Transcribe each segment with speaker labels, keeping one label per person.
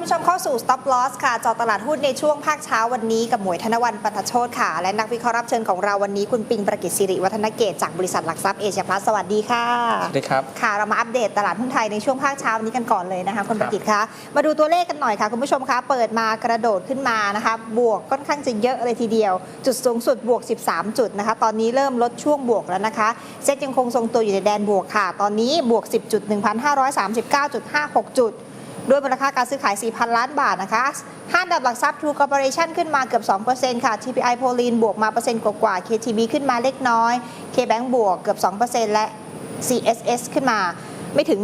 Speaker 1: คุณผู้ชมเข้าสู่ Stop Loss ค่ะจอตลาดหุ้นในช่วงภาคเช้าวันนี้กับหมวยธนวันปัทโชตค่ะ และนักวิเคราะห์รับเชิญของเราวันนี้คุณปิงประกิตสิริวัฒนเกตจากบริษัทหลักทรัพย์เอเชียพลัสสวัสดีค่ะ
Speaker 2: สวัสดีครับ
Speaker 1: ค่ะเรามาอัปเดตตลาดหุ้นไทยในช่วงภาคเช้าวันนี้กันก่อนเลยนะคะคุณ
Speaker 2: ค
Speaker 1: ป
Speaker 2: รับ
Speaker 1: ระกิตคะมาดูตัวเลขกันหน่อยค่ะคุณผู้ชมคะเปิดมากระโดดขึ้นมานะคะบวกค่อนข้างจะเยอะเลยทีเดียว จุดสูงสุดบวก 13 จุดนะคะ ตอนนี้เริ่มลดช่วงบวกแล้วนะคะเซ็ตยังคงทรงตัวอยู่ในแดนบวกค่ะ ตอนนี้บวก 10จุด1,539.56จุ ด้วยมูลค่าการซื้อขาย 4,000 ล้านบาทนะคะห้าอันดับหลักทรัพย์ True Corporation ขึ้นมาเกือบ 2%ค่ะ TPI โพลีนบวกมาเปอร์เซ็นต์กว่าๆ KTB ขึ้นมาเล็กน้อย KBank บวกเกือบ 2%และ CSS ขึ้นมาไม่ถึง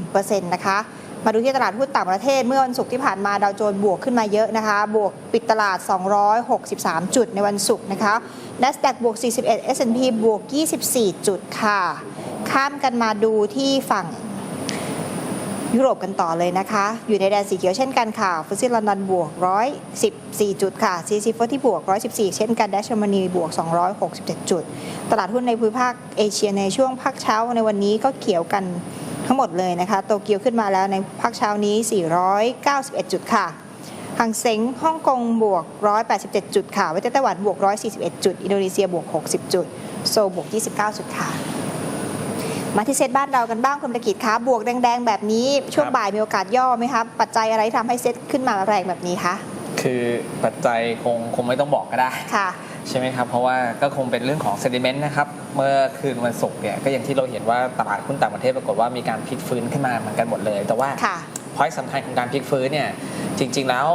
Speaker 1: 1%นะคะมาดูที่ตลาดหุ้นต่างประเทศเมื่อวันศุกร์ที่ผ่านมาดาวโจนส์บวกขึ้นมาเยอะนะคะ บวกปิดตลาด 263 จุดในวันศุกร์นะคะ NASDAQ บวก 41 S&P บวก 24 จุดค่ะ ข้ามกันมาดูที่ฝั่ง ยุโรปกันต่อเลยนะคะ อยู่ในแดนสีเขียวเช่นกันค่ะฟุตซิลลอนดอนบวก 114 จุดค่ะซีซีฟที่บวก 114 เช่นกัน ดัชมานีบวก 267 จุด ตลาดหุ้นในภูมิภาคเอเชียในช่วงภาคเช้าในวันนี้ก็เขียวกันทั้งหมดเลยนะคะ โตเกียวขึ้นมาแล้วในภาคเช้านี้ 491 จุดค่ะหังเซ็งฮ่องกงบวก 187 จุดค่ะเวยดนามไต้หวันบวก 141 จุด อินโดนีเซียบวก 60 จุด โซลบวก 29 จุดค่ะ มาที่เซตบ้านเรากันบ้างคุณประกิตคะบวกแดง ๆ แบบนี้ช่วง
Speaker 2: ครับ
Speaker 1: บ่ายมีโอกาสย่อไหมคะปัจจัยอะไรที่ทำให้เซตขึ้นมาแรงแบบนี้คะ
Speaker 2: คือปัจจัยคงคงไม่ต้องบอกก็ได้
Speaker 1: ค่ะ
Speaker 2: ใช่ไหมครับ เพราะว่าก็คงเป็นเรื่องของเซนดิเมนต์นะครับ เมื่อคืนวันศุกร์เนี่ยก็อย่างที่เราเห็นว่าตลาดหุ้นต่างประเทศปรากฏว่ามีการพลิกฟื้นขึ้นมาเหมือนกันหมดเลย แต่ว่า
Speaker 1: ค่ะ
Speaker 2: พอยต์สำคัญของการพลิกฟื้นเนี่ยจริง ๆแล้ว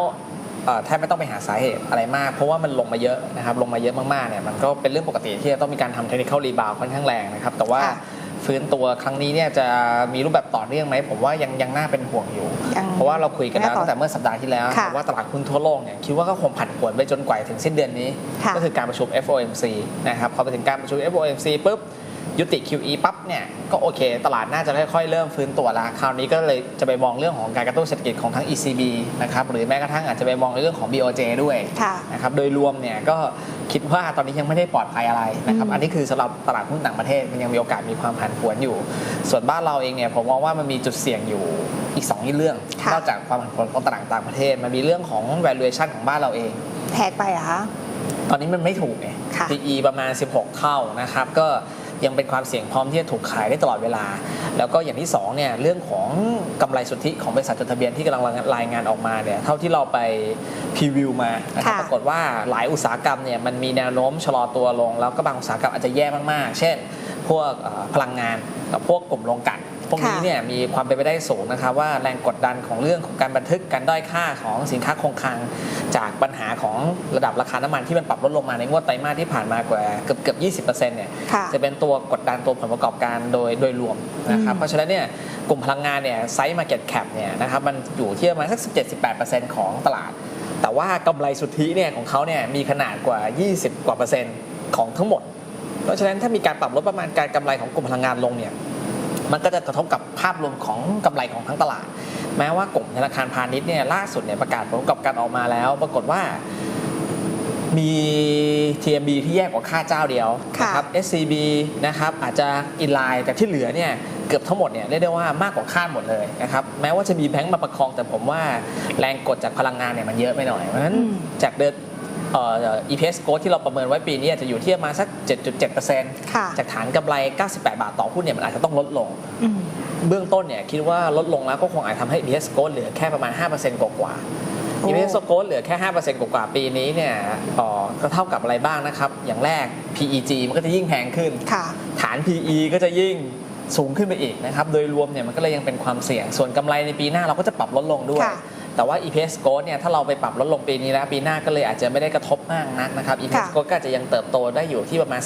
Speaker 2: เอ่อแทบไม่ต้องไปหาสาเหตุอะไรมาก เพราะว่ามันลงมาเยอะนะครับลงมาเยอะมากๆเนี่ยมันก็เป็นเรื่องปกติที่จะต้องมีการทำเทคนิคอลรีบาวค่อนข้างแรงนะครับแต่ว่า
Speaker 1: ค่ะ
Speaker 2: ฟื้นตัวครั้งนี้เนี่ยจะมีรูปแบบต่อเนื่องไหมผมว่ายังยังน่าเป็นห่วงอยู่
Speaker 1: ยัง
Speaker 2: เพราะว่าเราคุยกันแล้ว
Speaker 1: น่าต่อ
Speaker 2: ตั้งแต่เมื่อสัปดาห์ที่แล้ว
Speaker 1: ค่ะ
Speaker 2: ว่าตลาดหุ้นทั่วโลกเนี่ยคิดว่าก็คงผันผวนไปจนกว่าถึงสิ้นเดือนนี้
Speaker 1: ค่ะ
Speaker 2: ก็คือการประชุม FOMC นะครับพอไปถึงการประชุม FOMC ปุ๊บ ยุติ QE ปั๊บเนี่ยก็โอเค ตลาดน่าจะค่อยๆเริ่มฟื้นตัวละคราวนี้ก็เลยจะไปมองเรื่องของการกระตุ้นเศรษฐกิจของทั้ง ECB นะครับหรือแม้กระทั่งอาจจะไปมองในเรื่องของ BOJ ด้วย
Speaker 1: ค่ะ
Speaker 2: นะครับโดยรวมเนี่ยก็คิดว่าตอนนี้ยังไม่ได้ปลอดภัยอะไรนะครับ
Speaker 1: อืม
Speaker 2: อันนี้คือสำหรับตลาดหุ้นต่างประเทศมันยังมีโอกาสมีความผันผวนอยู่ ส่วนบ้านเราเองเนี่ยผมมองว่ามันมีจุดเสี่ยงอยู่อีก2เรื่อง
Speaker 1: ค่ะ
Speaker 2: นอกจากความผันผวนของตลาดต่างประเทศ มันมีเรื่องของ valuation ของบ้านเราเอง
Speaker 1: แพงไปเหรอะคะ
Speaker 2: ตอนนี้มันไม่ถูกไง
Speaker 1: ค่ะ
Speaker 2: PE ประมาณ 16 เท่านะครับก็ ยังเป็นความเสี่ยงพร้อมที่จะถูกขายได้ตลอดเวลา แล้วก็อย่างที่2เนี่ยเรื่องของกำไรสุทธิของบริษัทจดทะเบียนที่กำลังรายงานออกมาเนี่ยเท่าที่เราไปพรีวิวมานะครับ
Speaker 1: ค่ะ
Speaker 2: ปรากฏว่าหลายอุตสาหกรรมเนี่ยมันมีแนวโน้มชะลอตัวลง แล้วก็บางอุตสาหกรรมอาจจะแย่มากๆ เช่น พวกเอ่อพลังงานกับพวกกลุ่มโรงกลั่น พวกนี้
Speaker 1: ค่ะ
Speaker 2: เนี่ยมีความเป็นไปได้สูงนะครับว่าแรงกดดันของเรื่องของการบันทึกการด้อยค่าของสินค้าคงคลัง จากปัญหาของระดับราคาน้ำมันที่มันปรับลดลงมาในงวดไตรมาสที่ผ่านมากว่าเกือบเกือบ20%เนี่ย
Speaker 1: ค่ะ
Speaker 2: จะเป็นตัวกดดันตัวผลประกอบการโดยโดยรวมนะครับ
Speaker 1: อืม
Speaker 2: เพราะฉะนั้นเนี่ยกลุ่มพลังงานเนี่ยไซส์มาเก็ตแคปเนี่ยนะครับมันอยู่ที่ประมาณสัก17-18%ของตลาด แต่ว่ากำไรสุทธิเนี่ยของเขาเนี่ยมีขนาดกว่า 20 กว่าเปอร์เซ็นต์ของทั้งหมด เพราะฉะนั้นถ้ามีการปรับลดประมาณการกำไรของกลุ่มพลังงานลงเนี่ย มันก็จะกระทบกับภาพรวมของกำไรของทั้งตลาด แม้ว่ากลุ่มธนาคารพาณิชย์เนี่ยล่าสุดเนี่ยประกาศผลประกอบการออกมาแล้ว ปรากฏว่ามี TMB ที่แย่กว่าค่าเจ้าเดียว
Speaker 1: ค่ะ
Speaker 2: นะครับ SCB นะครับอาจจะอินไลน์แต่ที่เหลือเนี่ยเกือบทั้งหมดเนี่ยเรียกได้ว่ามากกว่าคาดหมดเลยนะครับแม้ว่าจะมีแบงก์มาประคองแต่ผมว่าแรงกดจากพลังงานเนี่ยมันเยอะไปหน่อยเพราะฉะนั้น
Speaker 1: อืม
Speaker 2: จากเดิมเอ่อ EPS growth ที่เราประเมินไว้ปีนี้อาจจะอยู่ที่ประมาณสัก 7.7%
Speaker 1: ค่ะ
Speaker 2: จากฐานกำไร 98 บาทต่อหุ้นเนี่ยมันอาจจะต้องลดลง
Speaker 1: อืม
Speaker 2: เบื้องต้นเนี่ยคิดว่าลดลงแล้วก็คงอาจทำให้ EPS growth เหลือแค่ประมาณ 5%กว่าๆ
Speaker 1: โอ้
Speaker 2: EPS growth เหลือแค่5%กว่าๆปีนี้เนี่ยเอ่อก็เท่ากับอะไรบ้างนะครับ อย่างแรก PEG มันก็จะยิ่งแพงขึ้น
Speaker 1: ค่ะ
Speaker 2: ฐาน PE ก็จะยิ่งสูงขึ้นไปอีกนะครับ โดยรวมเนี่ยมันก็เลยยังเป็นความเสี่ยง ส่วนกำไรในปีหน้าเราก็จะปรับลดลงด้วย
Speaker 1: ค่ะ
Speaker 2: แต่ว่า EPS growth เนี่ยถ้าเราไปปรับลดลงปีนี้แล้วปีหน้าก็เลยอาจจะไม่ได้กระทบมากนักนะครับ EPS
Speaker 1: ค่ะ
Speaker 2: growth ก็อาจจะยังเติบโตได้อยู่ที่ประมาณ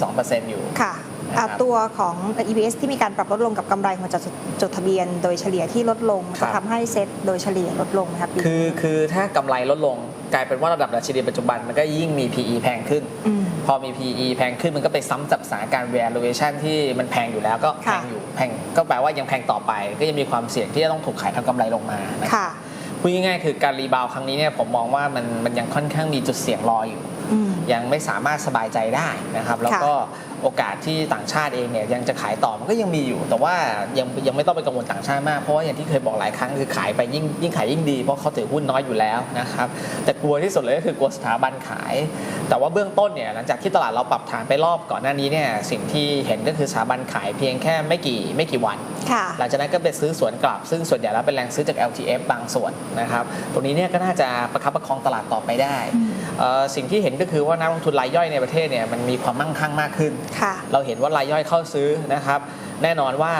Speaker 2: 10-12%อยู่
Speaker 1: ค่ะ
Speaker 2: นะครับ
Speaker 1: อ่าตัวของ EPS ที่มีการปรับลดลงกับกำไรของจดจดทะเบียน โดยเฉลี่ยที่ลดลง
Speaker 2: ครั
Speaker 1: จะ
Speaker 2: บ
Speaker 1: ทำให้เซ็ตโดยเฉลี่ยลดลงนะครับปีนี้
Speaker 2: คือคือถ้ากำไรลดลงกลายเป็นว่าระดับดัชนีปัจจุบันมันก็ยิ่งมี PE แพงขึ้น
Speaker 1: ม
Speaker 2: พอมี PE แพงขึ้นมันก็ไปซ้ำกับสถานการณ์ valuation ที่มันแพงอยู่แล้วก็แพง
Speaker 1: ค่ะ
Speaker 2: อยู่แพงก็แปลว่ายังแพงต่อไป ก็ยังมีความเสี่ยงที่จะต้องถูกขายทำกำไรลงมานะครับ
Speaker 1: ค่ะ
Speaker 2: พูดง่ายๆคือการรีบาวด์ครั้งนี้เนี่ยผมมองว่ามันมันยังค่อนข้างมีจุดเสี่ยงรออยู่
Speaker 1: อืม
Speaker 2: ยังไม่สามารถสบายใจได้นะครับ แล้วก็ โอกาสที่ต่างชาติเองเนี่ยยังจะขายต่อมันก็ยังมีอยู่ แต่ว่ายังยังไม่ต้องไปกังวลต่างชาติมาก เพราะว่าอย่างที่เคยบอกหลายครั้งคือขายไปยิ่งยิ่งขายยิ่งดี เพราะเขาถือหุ้นน้อยอยู่แล้วนะครับแต่กลัวที่สุดเลยก็คือกลัวสถาบันขาย แต่ว่าเบื้องต้นเนี่ยหลังจากที่ตลาดเราปรับฐานไปรอบก่อนหน้านี้เนี่ยสิ่งที่เห็นก็คือสถาบันขายเพียงแค่ไม่กี่ไม่กี่วัน
Speaker 1: ค่ะ
Speaker 2: หลังจากนั้นก็ไปซื้อสวนกลับ ซึ่งส่วนใหญ่แล้วเป็นแรงซื้อจาก LTF บางส่วนนะครับตรงนี้เนี่ยก็น่าจะประคับประคองตลาดต่อไปได้เอ่อสิ่งที่เห็นก็คือว่านักลงทุนรายย่อยในประเทศเนี่ยมันมีความมั่งคั่งมากขึ้น
Speaker 1: ค่ะ
Speaker 2: เราเห็นว่ารายย่อยเข้าซื้อนะครับ แน่นอนว่า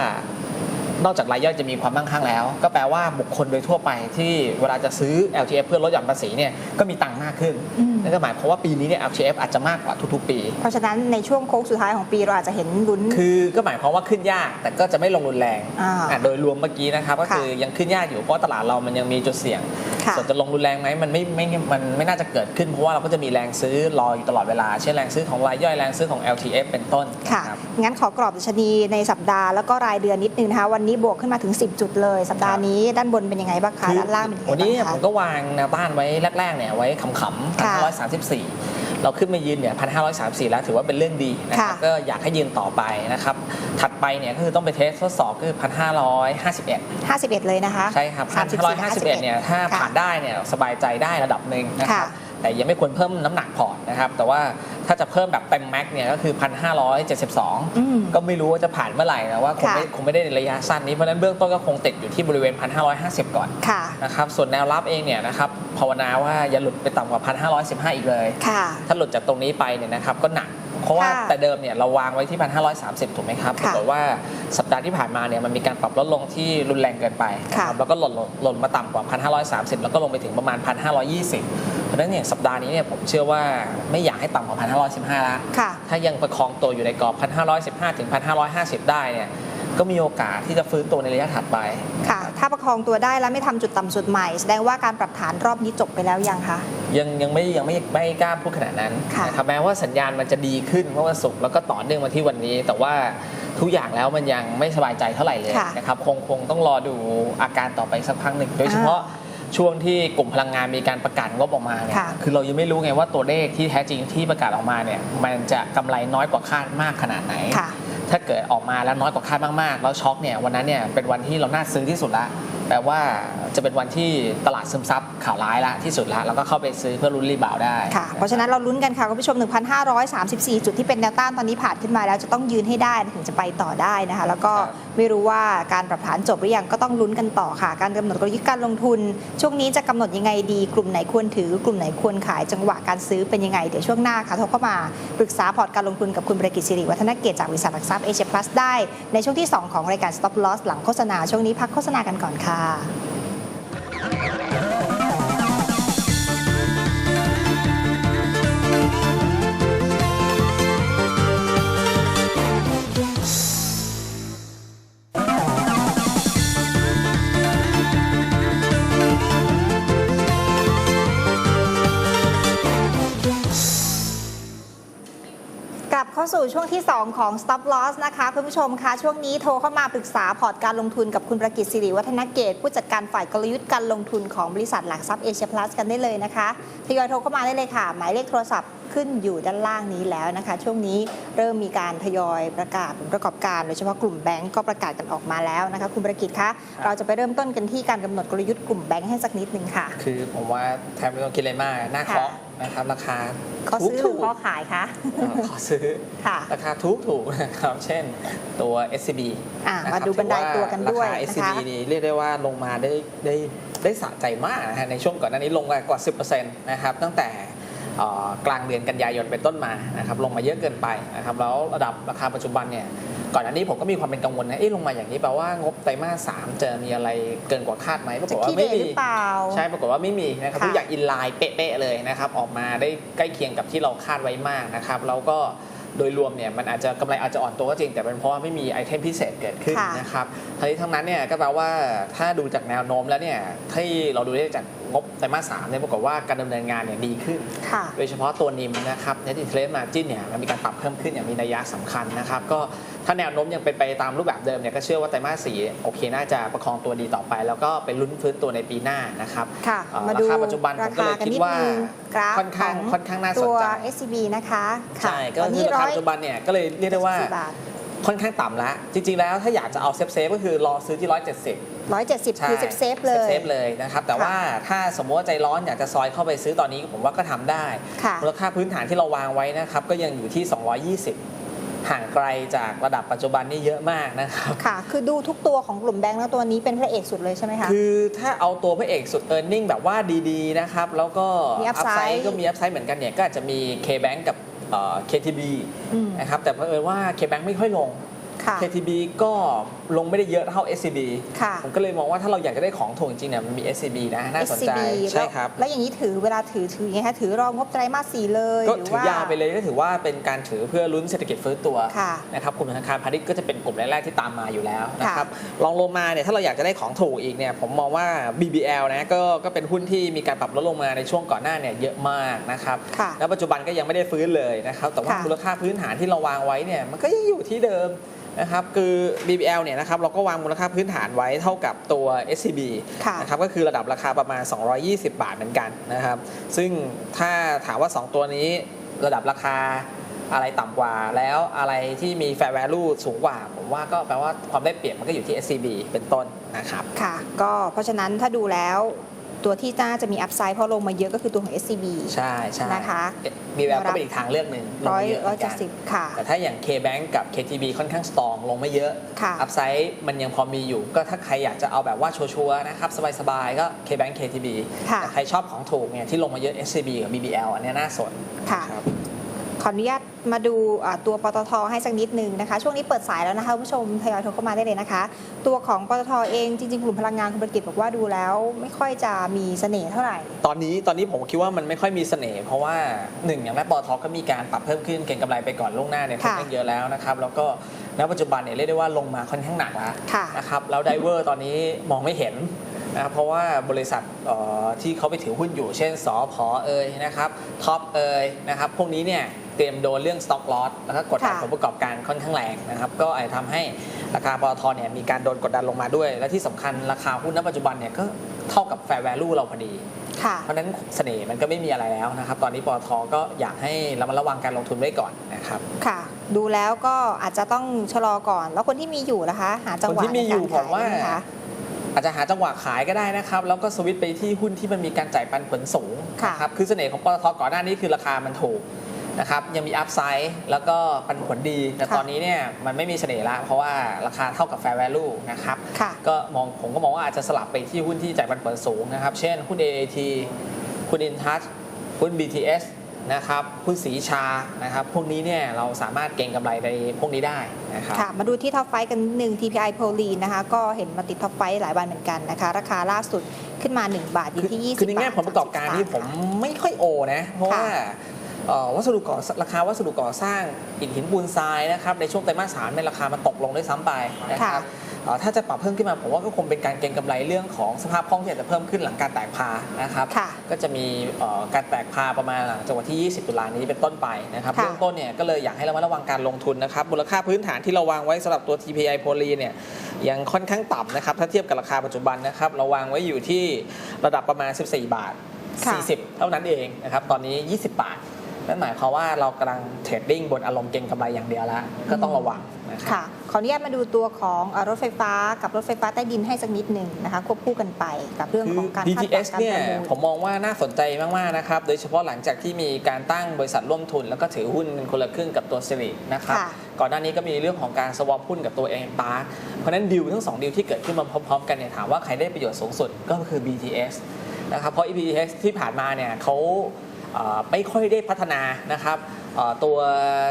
Speaker 2: นอกจากรายย่อยจะมีความมั่งคั่งแล้ว ก็แปลว่าบุคคลโดยทั่วไปที่เวลาจะซื้อ LTF เพื่อลดหย่อนภาษีเนี่ยก็มีตังค์มากขึ้น
Speaker 1: อืม
Speaker 2: นั่นก็หมายความว่าปีนี้เนี่ย LTF อาจจะมากกว่าทุกๆ ปี
Speaker 1: เพราะฉะนั้นในช่วงโค้งสุดท้ายของปีเราอาจจะเห็นลุ้น
Speaker 2: คือก็หมายความว่าขึ้นยากแต่ก็จะไม่ลงรุนแรง
Speaker 1: อ่า
Speaker 2: อะโดยรวมเมื่อกี้นะครับก็
Speaker 1: ค่ะ
Speaker 2: คือยังขึ้นยากอยู่เพราะตลาดเรามันยังมีจุดเสี่ยง
Speaker 1: ค่ะ
Speaker 2: ส่วนจะลงรุนแรงไหมมันไม่ไม่มันไม่น่าจะเกิดขึ้นเพราะว่าเราก็จะมีแรงซื้อรออยู่ตลอดเวลา เช่นแรงซื้อของรายย่อยแรงซื้อของ LTF เป็นต้น
Speaker 1: ค่ะ
Speaker 2: รับ
Speaker 1: งั้นขอกรอบดัชนีในสัปดาห์แล้วก็รายเดือนนิดนึงนะคะวันนี้บวกขึ้นมาถึง 10 จุดเลย สัปดาห์นี้ด้านบนเป็นยังไงบ้างคะ
Speaker 2: คือ
Speaker 1: ด้านล่างเป็นยังไง
Speaker 2: วันนี้
Speaker 1: บ้าง
Speaker 2: ผ
Speaker 1: คะ
Speaker 2: มก็วางแนวต้านไว้แรกๆเนี่ยไว้ขำๆ
Speaker 1: ค่ะ
Speaker 2: 1,534เราขึ้นมายืนเนี่ย1,534แล้วถือว่าเป็นเรื่องดีนะครับ
Speaker 1: ค่ะ
Speaker 2: ก็อยากให้ยืนต่อไปนะครับ ถัดไปเนี่ยก็คือต้องไปเทสทดสอบคือ1,551
Speaker 1: 51เลยนะคะ
Speaker 2: ใช่ครับ
Speaker 1: 34
Speaker 2: 551เนี่ยถ้า
Speaker 1: ค่ะ
Speaker 2: ผ่านได้เนี่ยสบายใจได้ระดับหนึ่งนะครับ
Speaker 1: ค่ะ
Speaker 2: แต่ยังไม่ควรเพิ่มน้ำหนักพอร์ตนะครับ แต่ว่าถ้าจะเพิ่มแบบเต็มแม็กเนี่ยก็คือ 1,572
Speaker 1: อืม
Speaker 2: ก็ไม่รู้ว่าจะผ่านเมื่อไหร่นะว่าคงไม่
Speaker 1: ค่ะ
Speaker 2: คงไม่ได้ในระยะสั้นนี้ เพราะฉะนั้นเบื้องต้นก็คงติดอยู่ที่บริเวณ 1,550 ก่อน
Speaker 1: ค่ะ
Speaker 2: นะครับส่วนแนวรับเองเนี่ยนะครับภาวนาว่าอย่าหลุดไปต่ำกว่า 1,515 อีกเลย
Speaker 1: ค่ะ
Speaker 2: ถ้าหลุดจากตรงนี้ไปเนี่ยนะครับก็หนักเพราะว่า
Speaker 1: ค่ะ
Speaker 2: แต่เดิมเนี่ยเราวางไว้ที่ 1,530 ถูกไหมครับป
Speaker 1: ค่ะ
Speaker 2: รากฏว่าสัปดาห์ที่ผ่านมาเนี่ยมันมีการปรับลดลงที่รุนแรงเกินไปนะครับ
Speaker 1: ค่ะ
Speaker 2: แล้วก็หล่นลงหล่นมาต่ำกว่า 1,530 แล้วก็ลงไปถึงประมาณ 1,520เพ ราะฉะนั้นเนี่ยสัปดาห์นี้เนี่ยผมเชื่อว่าไม่อยากให้ต่ำกว่า 1,515แล้ว
Speaker 1: ค่ะ
Speaker 2: ถ้ายังประคองตัวอยู่ในกรอบ 1,515 ถึง 1,550 ได้เนี่ยก็มีโอกาสที่จะฟื้นตัวในระยะถัดไป
Speaker 1: ค่ะ ถ้าประคองตัวได้แล้วไม่ทำจุดต่ำสุดใหม่ แสดงว่าการปรับฐานรอบนี้จบไปแล้วยังคะ
Speaker 2: ยังยังไม่ยังไม่ไม่กล้าพูดขนาดนั้น
Speaker 1: ค่ะ
Speaker 2: นะครับแม้ว่าสัญญาณมันจะดีขึ้นเมื่อวันศุกร์แล้วก็ต่อเนื่องมาที่วันนี้ แต่ว่าทุกอย่างแล้วมันยังไม่สบายใจเท่าไหร่เลย
Speaker 1: ค่ะ
Speaker 2: นะครับคงคงต้องรอดูอาการต่อไปสักพักหนึ่งโดยเฉพาะ ช่วงที่กลุ่มพลังงานมีการประกาศงบออกมาเนี่ย
Speaker 1: ค่ะ
Speaker 2: คือเรายังไม่รู้ไงว่าตัวเลขที่แท้จริงที่ประกาศออกมาเนี่ยมันจะกำไรน้อยกว่าคาดมากขนาดไหน
Speaker 1: ค่ะ
Speaker 2: ถ้าเกิดออกมาแล้วน้อยกว่าคาดมากๆ แล้วช็อกเนี่ยวันนั้นเนี่ยเป็นวันที่เราน่าซื้อที่สุดละ แปลว่าจะเป็นวันที่ตลาดซึมซับข่าวร้ายละที่สุดละแล้วก็เข้าไปซื้อเพื่อลุ้นรีบาวด์ได้
Speaker 1: ค่ะ เพราะฉะนั้นเราลุ้นกันค่ะคุณผู้ชม 1,534 จุดที่เป็นแนวต้านตอนนี้ผ่านขึ้นมาแล้วจะต้องยืนให้ได้ถึงจะไปต่อได้นะคะ แล้วก็
Speaker 2: ครับ
Speaker 1: ไม่รู้ว่าการปรับฐานจบหรือยังก็ต้องลุ้นกันต่อค่ะ การกำหนดกลยุทธ์การลงทุน ช่วงนี้จะกำหนดยังไงดี กลุ่มไหนควรถือกลุ่มไหนควรขายจังหวะการซื้อเป็นยังไงเดี๋ยวช่วงหน้าค่ะโทรเข้ามาปรึกษาพอร์ตการลงทุนกับคุณบริกิตสิริวัฒนเกตจากบริษัทหลักทรัพย์เอเชียพลัสได้ในช่วงที่ 2 ของรายการ Stop Loss หลังโฆษณาช่วงนี้พักโฆษณากันก่อนค่ะก เข้าสู่ช่วงที่ 2 ของ Stop Loss นะคะคุณผู้ชมคะช่วงนี้โทรเข้ามาปรึกษาพอร์ตการลงทุนกับคุณประกิตสิริวัฒนเกต ผู้จัดการฝ่ายกลยุทธ์การลงทุนของบริษัทหลักทรัพย์เอเชียพลัสกันได้เลยนะคะทยอยโทรเข้ามาได้เลยค่ะ หมายเลขโทรศัพท์ขึ้นอยู่ด้านล่างนี้แล้วนะคะ ช่วงนี้เริ่มมีการทยอยประกาศผลประกอบการ โดยเฉพาะกลุ่มแบงก์ก็ประกาศกันออกมาแล้วนะคะ คุณประกิตคะเราจะไปเริ่มต้นกันที่การกำหนดกลยุทธ์กลุ่มแบงก์ให้สักนิดนึงค่ะ
Speaker 2: คือผมว่าแทบไม่ต้องคิดอะไรมากหน้าเคาะ นะครับราคา
Speaker 1: เขาซื้อห
Speaker 2: ถู
Speaker 1: รือกเขาขายคะ
Speaker 2: ๆเอ่อขอซื้อ
Speaker 1: ค่ะ
Speaker 2: ราคาถูกถูกๆนะครับเช่นตัว SCB
Speaker 1: อะ
Speaker 2: นะค
Speaker 1: มา
Speaker 2: รับ
Speaker 1: ดูบรรดาตัวกันด้วย
Speaker 2: ราคา
Speaker 1: นะคะ
Speaker 2: SCB นี่เรียกได้ว่าลงมาได้ได้ได้สะใจมากนะฮะในช่วงก่อนหน้านี้ลงมากว่า 10%นะครับตั้งแต่เอ่อกลางเดือนกันยายนเป็นต้นมานะครับลงมาเยอะเกินไปนะครับแล้วระดับราคาปัจจุบันเนี่ย ก่อนหน้านี้ผมก็มีความเป็นกังวลนะเอ๊ะลงมาอย่างนี้แปลว่างบไตรมาสสามจะมีอะไรเกินกว่าคาดไหมปราก
Speaker 1: จะ
Speaker 2: ฏว่า
Speaker 1: ขี้
Speaker 2: ไม่
Speaker 1: เหร่
Speaker 2: มี
Speaker 1: หรือเปล่า
Speaker 2: ใช่ปรากฏว่าไม่มีนะครับ
Speaker 1: ค่ะ
Speaker 2: ทุกอย่างอินไลน์เป๊ะๆเลยนะครับออกมาได้ใกล้เคียงกับที่เราคาดไว้มากนะครับแล้วก็โดยรวมเนี่ยมันอาจจะกำไรอาจจะอ่อนตัวก็จริง แต่เป็นเพราะว่าไม่มีไอเทมพิเศษเกิดขึ้น
Speaker 1: ค่ะ
Speaker 2: นะครับทั้งนี้ทั้งนั้นเนี่ยก็แปลว่าถ้าดูจากแนวโน้มแล้วเนี่ยที่เราดูได้จาก งบไตรมาสสามเนี่ยปรากฏว่าการดำเนินงานเนี่ยดีขึ้น
Speaker 1: ค่ะ
Speaker 2: โดยเฉพาะตัวนิมนะครับ net interest margin เนี่ยมันมีการปรับเพิ่มขึ้นอย่างมีนัยยะสำคัญนะครับก็ถ้าแนวโน้มยังเป็นไปตามรูปแบบเดิมเนี่ยก็เชื่อว่าไตรมาสสี่โอเคน่าจะประคองตัวดีต่อไป แล้วก็เป็นลุ้นฟื้นตัวในปีหน้านะครับ
Speaker 1: ค่ะ
Speaker 2: เอ่อ
Speaker 1: มาดู
Speaker 2: ราคาปัจจุบันผมก็เลย
Speaker 1: ราคากัน
Speaker 2: คิด
Speaker 1: นิด
Speaker 2: ว่า
Speaker 1: นึงกราฟ
Speaker 2: ค่อนข้าง
Speaker 1: ของ
Speaker 2: ค่อนข้างน่าสน
Speaker 1: ตัว
Speaker 2: ใจ
Speaker 1: SCB นะคะ
Speaker 2: ใช่ก็
Speaker 1: ตอน
Speaker 2: คื
Speaker 1: นี้
Speaker 2: อรา
Speaker 1: ร้
Speaker 2: คา
Speaker 1: อย
Speaker 2: ปัจจุบันเนี่ยก็เลยเรียกได้ว่า
Speaker 1: บาท
Speaker 2: ค่อนข้างต่ำแล้ว จริง ๆ แล้วถ้าอยากจะเอาเซฟเซฟก็คือรอซื้อที่ 170
Speaker 1: ร้อยเจ็ดสิบ
Speaker 2: ใช่
Speaker 1: คือเซฟเซฟเลย
Speaker 2: เซฟเลยนะครับ แต่
Speaker 1: ค่ะ
Speaker 2: ว่าถ้าสมมติว่าใจร้อนอยากจะซอยเข้าไปซื้อตอนนี้ผมว่าก็ทำได้
Speaker 1: ค่ะ
Speaker 2: มูลค่าพื้นฐานที่เราวางไว้นะครับ ก็ยังอยู่ที่ 220 ห่างไกลจากระดับปัจจุบันนี่เยอะมากนะครับ
Speaker 1: ค่ะ คือดูทุกตัวของกลุ่มแบงก์แล้วตัวนี้เป็นพระเอกสุดเลยใช่ไหมคะ
Speaker 2: คือถ้าเอาตัวพระเอกสุด e a r n i n g แบบว่าดี ๆ นะครับ แล้วก็
Speaker 1: มี upside
Speaker 2: upside ก็มี upside เหมือนกันเนี่ยก็อาจจะมี KBank กับ เอ่อ KTB
Speaker 1: อืม
Speaker 2: นะครับแต่เผอิญว่า KBank ไม่ค่อยลง
Speaker 1: ค่ะ
Speaker 2: KTB ก็ลงไม่ได้เยอะเท่า SCB
Speaker 1: ค่ะ
Speaker 2: ผมก็เลยมองว่าถ้าเราอยากจะได้ของถูกจริงๆเนี่ยมันมี SCB นะน่าสนใจ
Speaker 1: SCB
Speaker 2: ใช่ครับ
Speaker 1: แล้วแล้วอย่างนี้ถือเวลาถือถือไงคะถือรองบไตรมาสสี่เลย
Speaker 2: ก็
Speaker 1: หรือ
Speaker 2: ถือ
Speaker 1: ว่ายา
Speaker 2: วไปเลยก็ถือว่าเป็นการถือเพื่อลุ้นเศรษฐกิจฟื้นตัว
Speaker 1: ค่ะ
Speaker 2: นะครับกลุ่มธนาคารพาณิชย์ก็จะเป็นกลุ่มแรกๆที่ตามมาอยู่แล้วนะ
Speaker 1: ค่ะ
Speaker 2: ครับลองลงมาเนี่ยถ้าเราอยากจะได้ของถูกอีกเนี่ยผมมองว่า BBL นะก็ก็เป็นหุ้นที่มีการปรับลดลงมาในช่วงก่อนหน้าเนี่ยเยอะมากนะครับ
Speaker 1: ค่ะ
Speaker 2: แล้วปัจจุบันก็ยังไม่ได้ฟื้นเลยนะครับ แต่ว่า
Speaker 1: ค่ะ
Speaker 2: มูลค่าพื้นฐานที่เราวางไว้เนี่ยมันก็ยังอยู่ที่เดิมนะครับคือ BBL เนี่ยนะครับเราก็วางมูลค่าพื้นฐานไว้เท่ากับตัว SCB
Speaker 1: ค่ะ
Speaker 2: นะครับก็คือระดับราคาประมาณ 220 บาทเหมือนกันนะครับ ซึ่งถ้าถามว่า 2 ตัวนี้ระดับราคาอะไรต่ำกว่าแล้วอะไรที่มี fair value สูงกว่า ผมว่าก็แปลว่าความได้เปรียบมันก็อยู่ที่ SCB เป็นต้นนะครับ
Speaker 1: ค่ะ ก็เพราะฉะนั้นถ้าดูแล้ว ตัวที่น่าจะมีอัพไซด์เพราะลงมาเยอะก็คือตัวของ SCB
Speaker 2: ใช่ใช่
Speaker 1: นะคะ
Speaker 2: มีแววก็เป็นอีกทางเลือกหนึ่งลง
Speaker 1: ร้อย
Speaker 2: ไม่เยอะเห
Speaker 1: ร้
Speaker 2: มื
Speaker 1: อย
Speaker 2: อน
Speaker 1: เจ็
Speaker 2: กั
Speaker 1: ด
Speaker 2: น
Speaker 1: สิบค่ะ
Speaker 2: แต่ถ้าอย่าง KBank กับ KTB ค่อนข้างสตรองลงไม่เยอะ
Speaker 1: ค่ะ
Speaker 2: อัพไซด์มันยังพอมีอยู่ ก็ถ้าใครอยากจะเอาแบบว่าชัวร์ๆนะครับ สบายๆ ก็ KBank KTB
Speaker 1: ค่ะ
Speaker 2: แต่ใครชอบของถูกเนี่ยที่ลงมาเยอะ SCB กับ BBL อันเนี้ยน่าสน
Speaker 1: ค่ะ
Speaker 2: รับ
Speaker 1: ขออนุญาต มาดูอ่าตัวปตทให้สักนิดนึงนะคะ ช่วงนี้เปิดสายแล้วนะคะคุณผู้ชมทยอยโทรเข้ามาได้เลยนะคะ ตัวของปตทเองจริงๆกลุ่มพลังงานคุณประกิตบอกว่าดูแล้ว ไม่ค่อยจะมีเสน่ห์เท่าไหร่
Speaker 2: ตอนนี้ตอนนี้ผมคิดว่ามันไม่ค่อยมีเสน่ห์เพราะว่าหนึ่งอย่างแม่ปอทก็มีการปรับเพิ่มขึ้นเก็งกำไรไปก่อนล่วงหน้าเนี่ยค่อน
Speaker 1: ค่ะ
Speaker 2: ข้างเยอะแล้วนะครับแล้วก็ณปัจจุบันเนี่ยเรียกได้ว่าลงมาค่อนข้างหนักแล้ว
Speaker 1: ค่ะ
Speaker 2: นะครับแล้วไดเวอร์ตอนนี้มองไม่เห็นนะครับเพราะว่าบริษัทเอ่อที่เขาไปถือหุ้นอยู่ เช่นสอพอเอยนะครับท็อปเอยนะครับพวกนี้เนี่ย เตรียมโดนเรื่อง stock loss แล้วก็กดดัน
Speaker 1: ค่ะ
Speaker 2: ผลประกอบการค่อนข้างแรงนะครับ ก็อาจจะทำให้ราคาปตทเนี่ยมีการโดนกดดันลงมาด้วย และที่สำคัญราคาหุ้นณปัจจุบันเนี่ยก็เท่ากับ fair value เราพอดี
Speaker 1: ค่ะ
Speaker 2: เพราะฉะนั้นเสน่ห์มันก็ไม่มีอะไรแล้วนะครับ ตอนนี้ปตทก็อยากให้ระมัดระวังการลงทุนไว้ก่อนนะครับ
Speaker 1: ค่ะ ดูแล้วก็อาจจะต้องชะลอก่อน แล้วคนที่มีอยู่นะคะ หาจังหวะ
Speaker 2: คนที่มีอยู่
Speaker 1: ในกร
Speaker 2: ผมว่า
Speaker 1: ขยได้ไหคะ
Speaker 2: อาจจะหาจังหวะขายก็ได้นะครับ แล้วก็สวิตช์ไปที่หุ้นที่มันมีการจ่ายปันผลสูง
Speaker 1: ค่ะ
Speaker 2: นะครับคือเสน่ห์ของปตทก่อนหน้านี้คือราคามันถูก นะครับยังมีอัพไซด์แล้วก็ปันผลดี แต่
Speaker 1: ค่ะ
Speaker 2: ตอนนี้เนี่ยมันไม่มีเสน่ห์ละ เพราะว่าราคาเท่ากับ fair value นะครับ
Speaker 1: ค่ะ
Speaker 2: ก็มองผมก็มองว่าอาจจะสลับไปที่หุ้นที่จ่ายปันผลสูงนะครับ เช่นหุ้น AAT หุ้น InTouch หุ้น BTS นะครับหุ้นสีชานะครับพวกนี้เนี่ยเราสามารถเก็งกำไรในพวกนี้ได้นะครับ
Speaker 1: ค่ะมาดูที่ท็อปไฟกันนิดนึง TPI โพลีนนะคะก็เห็นมาติดท็อปไฟหลายวันเหมือนกันนะคะ ราคาล่าสุดขึ้นมา 1 บาทอยู่ที่ 20
Speaker 2: คือในแง่
Speaker 1: บาท
Speaker 2: ผลประกอบการนี่ผม
Speaker 1: 30บาท
Speaker 2: ไม่ค่อยโอนะ เพราะว่า
Speaker 1: ค่ะ
Speaker 2: เอ่อ วัสดุก่อราคาวัสดุก่อสร้างอิฐหินปูนทรายนะครับในช่วงไตรมาสสามในยราคามันตกลงด้วยซ้ำไปนะครับเอ่อถ้าจะปรับเพิ่มขึ้นมาผมว่าก็คงเป็นการเก็งกำไรเรื่องของสภาพคล่องที่อาจจะเพิ่มขึ้นหลังการแตกพานะครับ
Speaker 1: ค่ะ
Speaker 2: ก็จะมีเอ่อการแตกพาประมาณหลังจากวันที่ 20 ตุลานี้เป็นต้นไปนะครับ
Speaker 1: ค่ะ
Speaker 2: เบื้องต้นเนี่ยก็เลยอยากให้ระมัดระวังการลงทุนนะครับมูลค่าพื้นฐานที่เราวางไว้สำหรับตัว TPI โพลีเนี่ยยังค่อนข้างต่ำนะครับถ้าเทียบกับราคาปัจจุบันนะครับเราวางไว้อยู่ที่ระดับประมาณ 14 บาท
Speaker 1: ค่ะ
Speaker 2: 40 เท่านั้นเองนะครับตอนนี้ 20 บาท นั่นหมายความว่าเรากำลังเทรดดิ้งบนอารมณ์เก็งกำไรอย่างเดียวแล้วก็ต้องระวังนะครับ
Speaker 1: ค่ะขออนุญาตมาดูตัวของเอ่อรถไฟฟ้ากับรถไฟฟ้าใต้ดินให้สักนิดหนึ่งนะคะควบคู่กันไปกับเรื่อง
Speaker 2: คื
Speaker 1: ของ
Speaker 2: อ
Speaker 1: การคาดหวัง
Speaker 2: BTS
Speaker 1: การ
Speaker 2: เนี่ย
Speaker 1: ประมูล
Speaker 2: ผมมองว่าน่าสนใจมาก ๆ นะครับ โดยเฉพาะหลังจากที่มีการตั้งบริษัทร่วมทุน แล้วก็ถือหุ้นเป็นคนละครึ่งกับตัวสิรินะครับ
Speaker 1: ค่ะ
Speaker 2: ก่อนหน้านี้ก็มีเรื่องของการสวอปหุ้นกับตัวเองปาร์เพราะฉะนั้นดิวทั้งสองดิวที่เกิดขึ้นมาพร้อม ๆ กันเนี่ยถามว่าใครได้ประโยชน์สูงสุดก็คือ BTS นะครับเพราะ BTS ที่ผ่านมาเนี่ยเขาเอ่อ ไม่ค่อยได้พัฒนานะครับ ตัว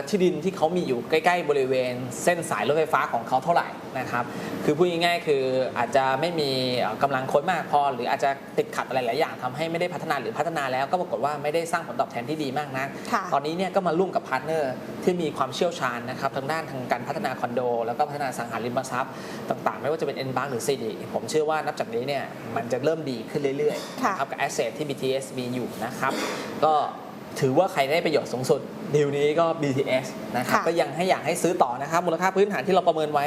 Speaker 2: ที่ดินที่เขามีอยู่ใกล้ๆบริเวณ เส้นสายรถไฟฟ้าของเขาเท่าไหร่นะครับคือพูดง่ายๆคืออาจจะไม่มีเอ่อกำลังคนมากพอ หรืออาจจะติดขัดอะไรหลายอย่างทำให้ไม่ได้พัฒนาหรือพัฒนาแล้วก็ปรากฏว่าไม่ได้สร้างผลตอบแทนที่ดีมากนัก
Speaker 1: ค่ะ
Speaker 2: ตอนนี้เนี่ยก็มาร่วมกับพาร์ทเนอร์ที่มีความเชี่ยวชาญนะครับทางด้านทางการพัฒนาคอนโด แล้วก็พัฒนาสังหาริมทรัพย์ต่างๆ ไม่ว่าจะเป็น n b a n k หรือ CD ผมเชื่อว่านับจากนี้เนี่ยมันจะเริ่มดีขึ้นเรื่อยๆ
Speaker 1: ค่ะ
Speaker 2: นะครับกับ asset ที่ BTS มีอยู่นะครับก็ ถือว่าใครได้ประโยชน์สูงสุดดีลนี้ก็ BTS นะครับ
Speaker 1: ค่ะ
Speaker 2: ก็ยังให้อยากให้ซื้อต่อนะครับมูลค่าพื้นฐานที่เราประเมินไว้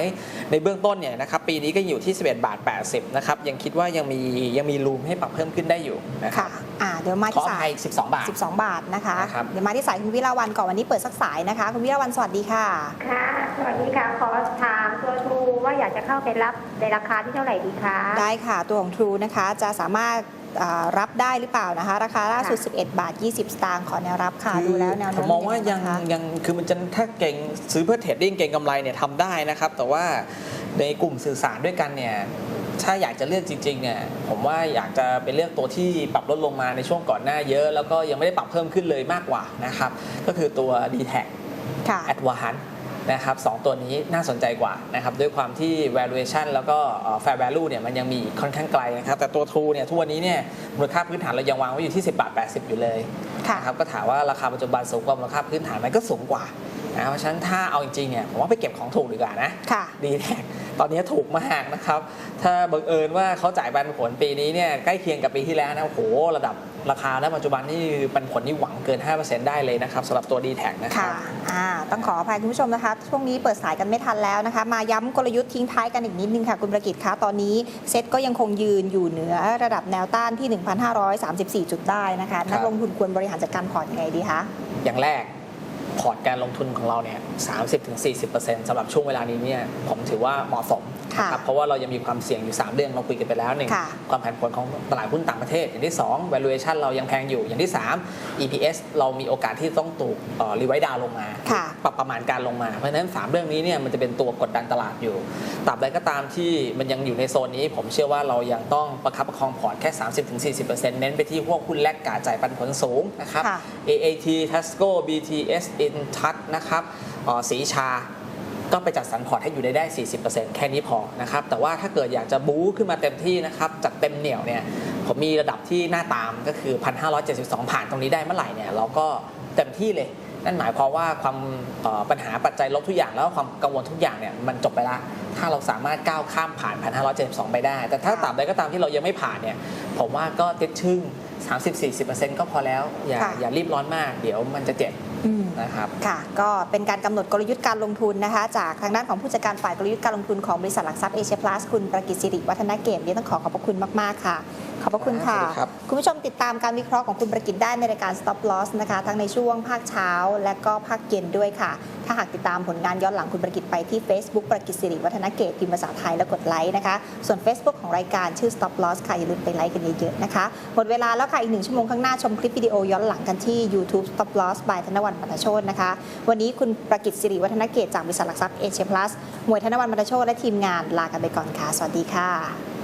Speaker 2: ในเบื้องต้นเนี่ยนะครับปีนี้ก็อยู่ที่ 11 บาท 80 นะครับ ยังคิดว่ายังมียังมีรูมให้ปรับเพิ่มขึ้นได้อยู่นะครั
Speaker 1: ค่ะ
Speaker 2: บ
Speaker 1: อ่าเดี๋ยวมา
Speaker 2: ขอ
Speaker 1: ที่
Speaker 2: อ
Speaker 1: สา
Speaker 2: ภั
Speaker 1: ย
Speaker 2: ย12 บาท
Speaker 1: 12 บาทนะคะ
Speaker 2: นะครับ
Speaker 1: เดี๋ยวมาที่สายคุณวิลาวันก่อนวันนี้เปิดสักสายนะคะคุณวิลาวันสวัสดีค่ะ
Speaker 3: ค่ะสวัสดีค่ะขอถามตัวทรูว่าอยากจะเข้าไปรับในราคาที่เท่าไหร่ดีคะ
Speaker 1: ได้ค่ะตัวของ True นะคะจะสามารถอ่า รับได้หรือเปล่านะคะ ราคาล่าสุด 11 บาท 20 สตางค์ขอแนวรับค่ะดูแล้วแนว
Speaker 2: ผ
Speaker 1: โน้
Speaker 2: ม
Speaker 1: ม
Speaker 2: มองว่ายัง
Speaker 1: ไนะคะ
Speaker 2: ยังคือมันจะถ้าเก่งซื้อเพื่อเทรดดิ้งเก่งกำไรเนี่ยทำได้นะครับ แต่ว่าในกลุ่มสื่อสารด้วยกันเนี่ยถ้าอยากจะเลือกจริงๆเนี่ยผมว่าอยากจะไปเลือกตัวที่ปรับลดลงมาในช่วงก่อนหน้าเยอะ แล้วก็ยังไม่ได้ปรับเพิ่มขึ้นเลยมากกว่านะครับ ก็คือตัว d t แท
Speaker 1: ค่ะ
Speaker 2: a d v a n c e นะครับสองตัวนี้น่าสนใจกว่านะครับด้วยความที่ valuation แล้วก็เอ่อ fair value เนี่ยมันยังมีค่อนข้างไกลนะครับแต่ตัว True เนี่ยทุกวันนี้เนี่ยมูลค่าพื้นฐานเรายังวางไว้อยู่ที่ 10บาท80 อยู่เลย
Speaker 1: ค่ะ
Speaker 2: นะครับก็ถามว่าราคาปัจจุบันสูงกว่ามูลค่าพื้นฐานไหมันก็สูงกว่านะเพราะฉะนั้นถ้าเอาจริงๆเนี่ยผมว่าไปเก็บของถูกดีกว่านะ
Speaker 1: ค่ะ
Speaker 2: ดีแท็กตอนนี้ถูกมากนะครับ ถ้าบังเอิญว่าเขาจ่ายปันผลปีนี้เนี่ยใกล้เคียงกับปีที่แล้วนะโอ้โหระดับ ราคาณปัจจุบันนี่ปันผลนี่หวังเกิน 5%ได้เลยนะครับสำหรับตัว d t แทนะครั
Speaker 1: ค่ะ
Speaker 2: บ
Speaker 1: อ่าต้องขออภัยคุณผู้ชมนะคะ ช่วงนี้เปิดสายกันไม่ทันแล้วนะคะ มาย้ำกลยุทธ์ทิ้งท้ายกันอีกนิดนึงค่ะ คุณประกิตคะตอนนี้เซ็ตก็ยังคงยืนอยู่เหนือระดับแนวต้านที่ 1,534 จุดได้นะคะนักลงทุนควรบริหารจัดการพอร์ตยังไงดีคะ
Speaker 2: อย่างแรกพอร์ตการลงทุนของเราเนี่ย 30-40%สำหรับช่วงเวลานี้เนี่ยผมถือว่าเหมาะสม
Speaker 1: ค่ะ
Speaker 2: นะครับเพราะว่าเรายังมีความเสี่ยงอยู่ 3 เรื่องเราคุยกันไปแล้วหนึ่ง
Speaker 1: ค่ะ
Speaker 2: ความผันผวนของตลาดหุ้นต่างประเทศ อย่างที่ 2 valuation เรายังแพงอยู่อย่างที่ 3 EPS เรามีโอกาสที่ต้องถูกรีไวด์ดาวลงมา
Speaker 1: ค่ะ
Speaker 2: ปรับประมาณการลงมา เพราะฉะนั้น 3 เรื่องนี้เนี่ยมันจะเป็นตัวกดดันตลาดอยู่ตราบใดก็ตามที่มันยังอยู่ในโซนนี้ ผมเชื่อว่าเรายังต้องประคับประคองพอร์ตแค่ 30-40%เน้นไปที่พวกหุ้นแลกกาจ่ายปันผลสูงนะครับ
Speaker 1: ค่ะ
Speaker 2: AAT Tasco BTS InTouch นะครับเอ่อสีชา ก็ไปจัดสรรพอร์ตให้อยู่ได้ได้ 40%แค่นี้พอนะครับ แต่ว่าถ้าเกิดอยากจะบู๊ขึ้นมาเต็มที่นะครับ จัดเต็มเหนี่ยวเนี่ย ผมมีระดับที่หน้าตามก็คือ 1,572 ผ่านตรงนี้ได้เมื่อไหร่เนี่ย เราก็เต็มที่เลย นั่นหมายความว่าความเอ่อปัญหาปัจจัยลบทุกอย่างแล้วก็ความกังวลทุกอย่างเนี่ยมันจบไปละ ถ้าเราสามารถก้าวข้ามผ่าน 1,572 ไปได้ แต่ถ้าตราบใดก็ตามที่เรายังไม่ผ่านเนี่ย ผมว่าก็ติดชึ่ง30-40%ก็พอแล้ว อย่า
Speaker 1: ค่ะ
Speaker 2: อย่ารีบร้อนมาก เดี๋ยวมันจะเจ็บ
Speaker 1: อืม
Speaker 2: นะครับ
Speaker 1: ค่ะก็เป็นการกำหนดกลยุทธ์การลงทุนนะคะ จากทางด้านของผู้จัดการฝ่ายกลยุทธ์การลงทุนของบริษัทหลักทรัพย์เอเชียพลัสคุณประกิตสิริวัฒนเกตนี่ต้องขอขอบพระคุณมาก ๆ ค่ะขอบพระคุณค่ะ
Speaker 2: สวัสดีครับ
Speaker 1: คุณผู้ชมติดตามการวิเคราะห์ของคุณประกิตได้ในรายการ Stop Loss นะคะ ทั้งในช่วงภาคเช้าและก็ภาคเย็นด้วยค่ะ ถ้าหากติดตามผลงานย้อนหลังคุณประกิตไปที่ Facebook ประกิตสิริวัฒนเกตพิมพ์ภาษาไทยแล้วกดไลค์นะคะ ส่วน Facebook ของรายการชื่อ Stop Loss ค่ะ อย่าลืมไปไลค์กันเยอะๆนะคะ หมดเวลาแล้วค่ะ อีกหนึ่งชั่วโมงข้างหน้าชมคลิปวิดีโอย้อนหลังกันที่ YouTube Stop Loss by ธนวันปัตโชตนะคะ วันนี้คุณประกิตสิริวัฒนเกตจากบริษัทหลักทรัพย์เอเชียพลัสหมวยธนวันปัตโชตและทีมงานลากันไปก่อนค่ะสวัสดีค่ะ